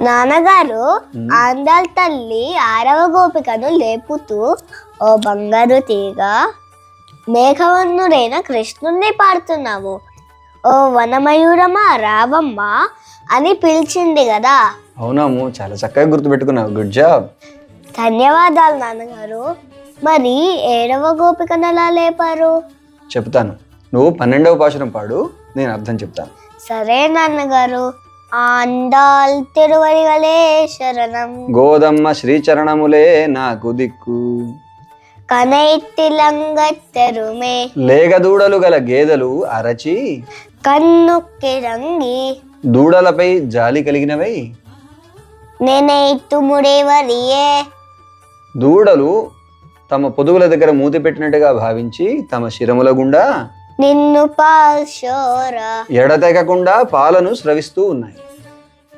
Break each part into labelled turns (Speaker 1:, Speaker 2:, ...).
Speaker 1: నాన్నగారు ఆందాల్ తల్లి ఆరవ గోపికను లేపుతూ ఓ బంగారు తీగ మేఘవన్నుడైన కృష్ణుణ్ణి పాడుతున్నావు. ఓ వనమయూరమా రావమ్మ అని పిలిచింది కదా.
Speaker 2: అవునాము చాలా చక్కగా గుర్తుపెట్టుకున్నావు. గుడ్ జాబ్
Speaker 1: ధన్యవాదాలు నాన్నగారు. మరి ఏడవ గోపికను ఎలా లేపారు?
Speaker 2: చెప్తాను. నువ్వు పన్నెండవ పాశురం పాడు నేను అర్థం చెప్తాను.
Speaker 1: సరే నాన్నగారు. ఆండాల్ తిరువరిగలే శరణం.
Speaker 2: గోదమ్మ శ్రీచరణములే నాకు దిక్కు.
Speaker 1: కనైతిలంగత్తెరుమే
Speaker 2: లేగదూడలు గల గేదెలు అరచి
Speaker 1: కన్నుక్కిరంగి
Speaker 2: దూడలపై జాలి కలిగినవై.
Speaker 1: నేనైతుముడేవరియే
Speaker 2: దూడలు తమ పొదుగుల దగ్గర మూతి పెట్టినట్టుగా భావించి తమ శిరముల గుండా
Speaker 1: నిన్ను పాల్శోరా
Speaker 2: ఎడతెగకుండా పాలను స్రవిస్తూ ఉన్నాయి.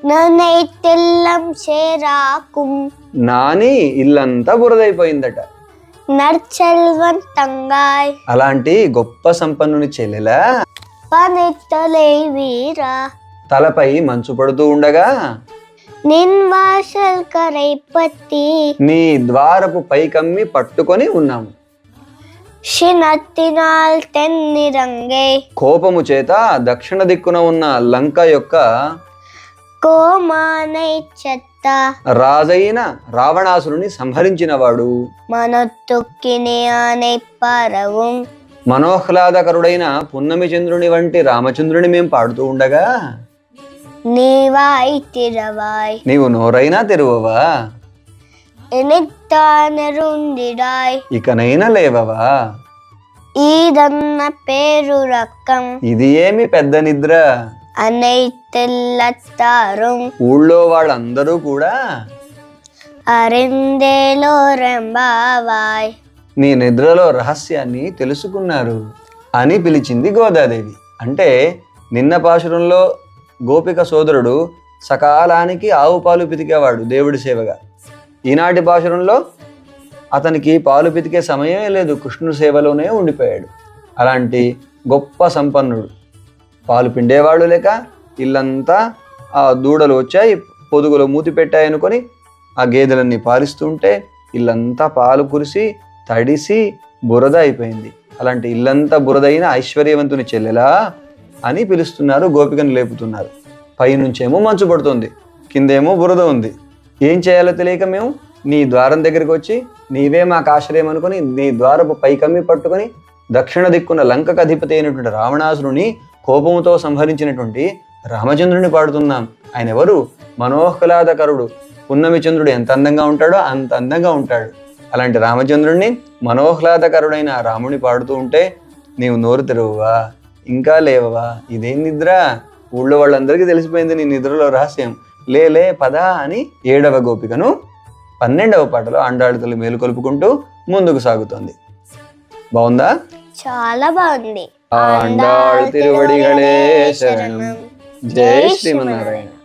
Speaker 1: నన్నైతిల్లం చేరాకుం.
Speaker 2: నాని ఇల్లంతా బురదైపోయిందట.
Speaker 1: నర్చల్వన్ తంగాయ్.
Speaker 2: అలాంటి గొప్ప సంపన్నుని చెల్లెలా?
Speaker 1: పనెత్తలే వీరా.
Speaker 2: తలపై మంచు పడుతూ ఉండగా?
Speaker 1: నిన్ వాసల్ కరైపత్తి
Speaker 2: నీ ద్వారపు పైకమ్మి పట్టుకొని ఉన్నాము. కోపము చేత దక్షిణ దిక్కున ఉన్న లంక యొక్క
Speaker 1: కోమానై చెత్త.
Speaker 2: రాజైన రావణాసురుని సంహరించినవాడు.
Speaker 1: మనొత్తుక్కిని ఆనై పరவும்
Speaker 2: మనోహ్లాదకరుడైన పున్నమి చంద్రుని వంటి రామచంద్రుని మేం పాడుతూ ఉండగా
Speaker 1: నీవాయి తిరవాయ్.
Speaker 2: నీవు నోరైనా తెరువవా?
Speaker 1: ఎనిత్తానరుండిడాయ్
Speaker 2: ఇకనైనా లేవవా?
Speaker 1: ఈదన్న పేరు రక్కం.
Speaker 2: ఇది ఏమి పెద్ద నిద్ర?
Speaker 1: అనై తెల్లత్తారుం
Speaker 2: ఊళ్ళో వాళ్ళందరూ కూడా
Speaker 1: అరిందేలో రెంబావాయ్
Speaker 2: నీ నిద్రలో రహస్యాన్ని తెలుసుకున్నారు అని పిలిచింది గోదాదేవి. అంటే నిన్న పాశురంలో గోపిక సోదరుడు సకాలానికి ఆవు పాలు పితికేవాడు దేవుడి సేవగా. ఈనాటి పాశురంలో అతనికి పాలు పితికే సమయమే లేదు కృష్ణుని సేవలోనే ఉండిపోయాడు. అలాంటి గొప్ప సంపన్నుడు. పాలు పిండేవాళ్ళు లేక ఇల్లంతా ఆ దూడలు వచ్చాయి పొదుగులో మూతి పెట్టాయనుకొని ఆ గేదెలన్నీ పాలిస్తుంటే ఇల్లంతా పాలు కురిసి తడిసి బురద అయిపోయింది. అలాంటి ఇల్లంతా బురదైన ఐశ్వర్యవంతుని చెల్లెలా అని పిలుస్తున్నారు గోపికను లేపుతున్నారు. పైనుంచేమో మంచు పడుతుంది కిందేమో బురద ఉంది. ఏం చేయాలో తెలియక మేము నీ ద్వారం దగ్గరికి వచ్చి నీవే మాకు ఆశ్రయం అనుకుని నీ ద్వారపు పైకమ్మి పట్టుకొని దక్షిణ దిక్కున లంకకు అధిపతి అయినటువంటి రావణాసురుని కోపంతో సంహరించినటువంటి రామచంద్రుని పాడుతున్నాం. ఆయన ఎవరు మనోహ్లాదకరుడు పున్నమిచంద్రుడు ఎంత అందంగా ఉంటాడో అంత అందంగా ఉంటాడు. అలాంటి రామచంద్రుడిని మనోహ్లాదకరుడైన ఆ రాముని పాడుతూ ఉంటే నీవు నోరు తెరవువా? ఇంకా లేవవా? ఇదేం నిద్ర? ఊళ్ళో వాళ్ళందరికీ తెలిసిపోయింది నీ నిద్రలో రహస్యం. లేలే పదా పద అని ఏడవ గోపికను పన్నెండవ పాటలో ఆండాళ్ళతలు మేలుకొలుపుకుంటూ ముందుకు సాగుతోంది. బాగుందా?
Speaker 1: చాలా బాగుంది.
Speaker 2: ആണ്ടാൾ തിരുവടികളെ ശരണം. ജയ ശ്രീമനാരായണൻ